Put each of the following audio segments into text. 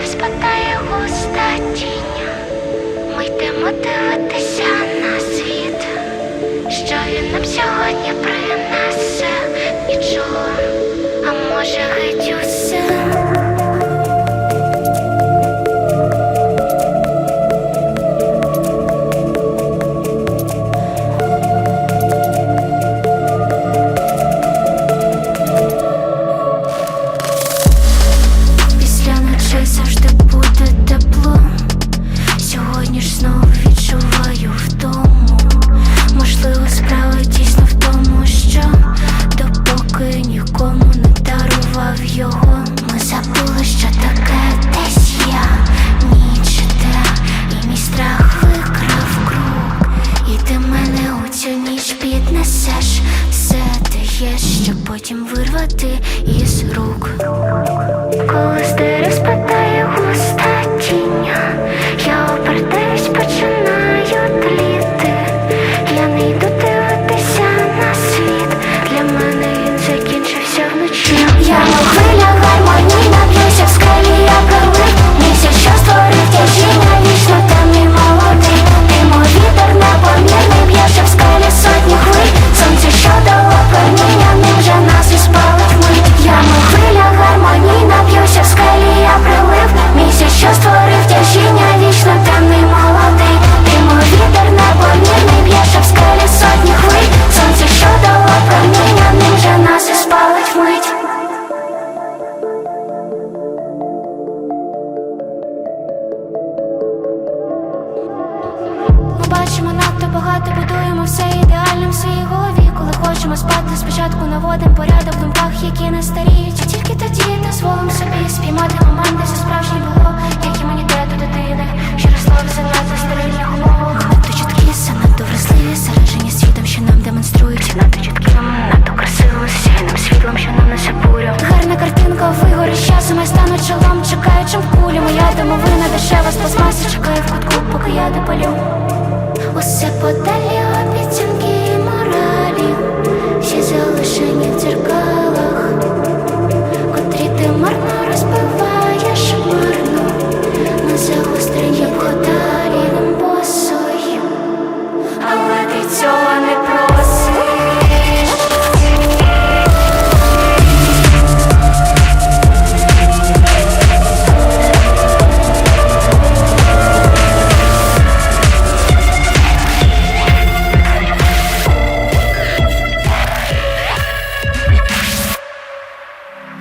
дерев спадає густа тінь. Ми йдемо дивитися потім вирвати із рук. Бачимо надто багато, будуємо все ідеально в своїй голові. Коли хочемо спати, спочатку наводимо порядок в думках, які не старіють. І тільки тоді дозволимо собі спіймати момент, де все справжнє було, як імунітет у дитини, що росло в занадто стерильних умовах. Надто чуткі, занадто вразливі, заражені світом, що нам демонструють. Надто чутким, надто красиво, сяйним світлом, що нам несе бурю. Гарна картинка вигорить з часом, я стану чолом, чекаючим в кулі. Моя домовина дешева з пластмаси чекає в кутку, поки я допалю. Подалі обіцянки і моралі, всі залишені в дзеркалах,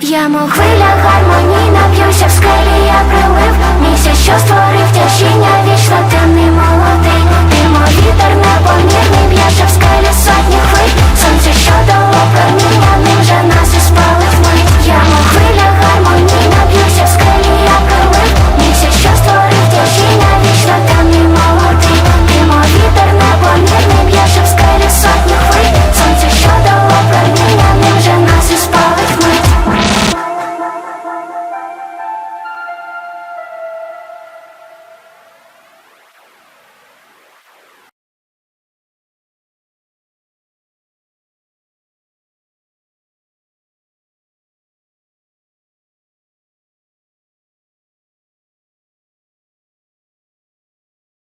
Я мов хвиля гармонійна, б'юся в скелі, я прилив. Місяць, що створив тяжіння, вічно темний молодий